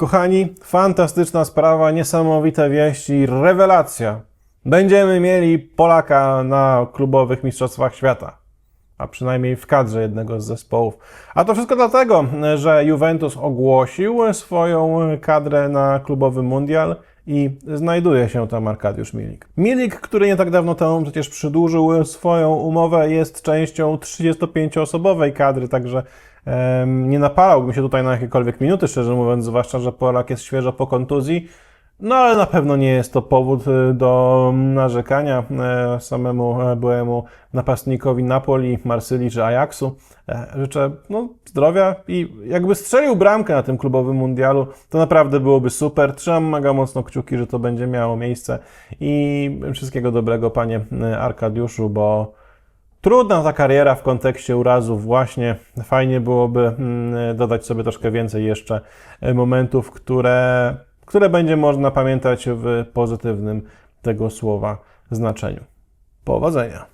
Kochani, fantastyczna sprawa, niesamowite wieści, rewelacja. Będziemy mieli Polaka na klubowych mistrzostwach świata. A przynajmniej w kadrze jednego z zespołów. A to wszystko dlatego, że Juventus ogłosił swoją kadrę na klubowy mundial i znajduje się tam Arkadiusz Milik. Milik, który nie tak dawno temu przecież przedłużył swoją umowę, jest częścią 35-osobowej kadry, także em, nie napalałbym się tutaj na jakiekolwiek minuty, szczerze mówiąc, zwłaszcza, że Polak jest świeżo po kontuzji. No ale na pewno nie jest to powód y, do narzekania e, samemu e, byłemu napastnikowi Napoli, Marsylii czy Ajaxu. E, Życzę no, zdrowia i jakby strzelił bramkę na tym klubowym mundialu, to naprawdę byłoby super. Trzymam mega mocno kciuki, że to będzie miało miejsce i wszystkiego dobrego panie Arkadiuszu, bo Trudna ta kariera w kontekście urazów, właśnie. Fajnie byłoby mm, dodać sobie troszkę więcej jeszcze momentów, które, które będzie można pamiętać w pozytywnym tego słowa znaczeniu. Powodzenia.